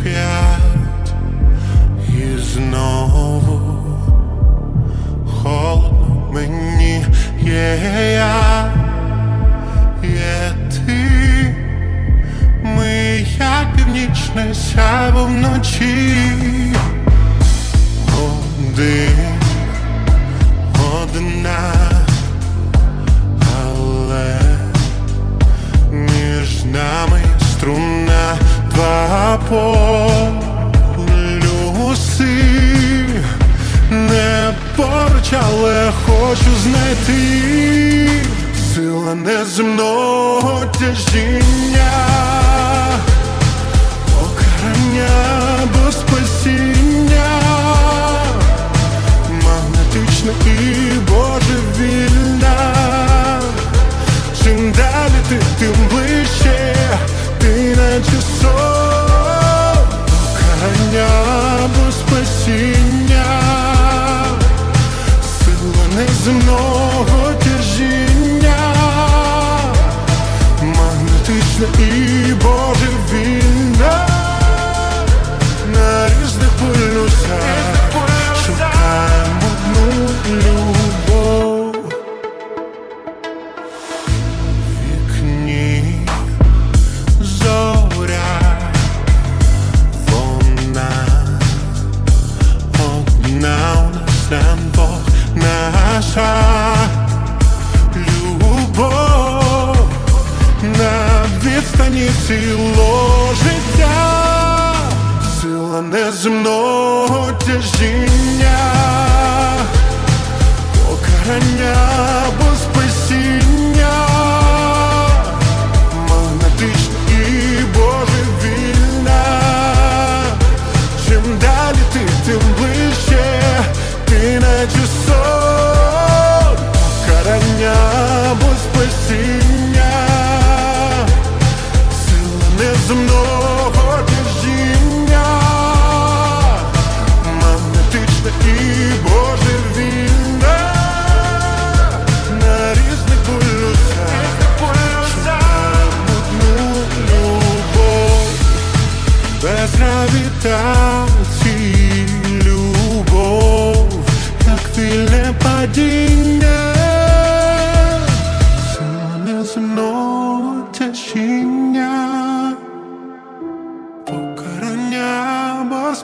сп'ять і знову холодно мені. Є я, є ти, ми як північне сяво вночі, два полюси не поруч, але хочу знайти. Сила неземного тяжіння, покарання без спасіння, сила неземного тяжіння, магнетична і божевільна цілого життя, сила неземного тяжіння вільне падіння, сила неземного тяжіння покарання або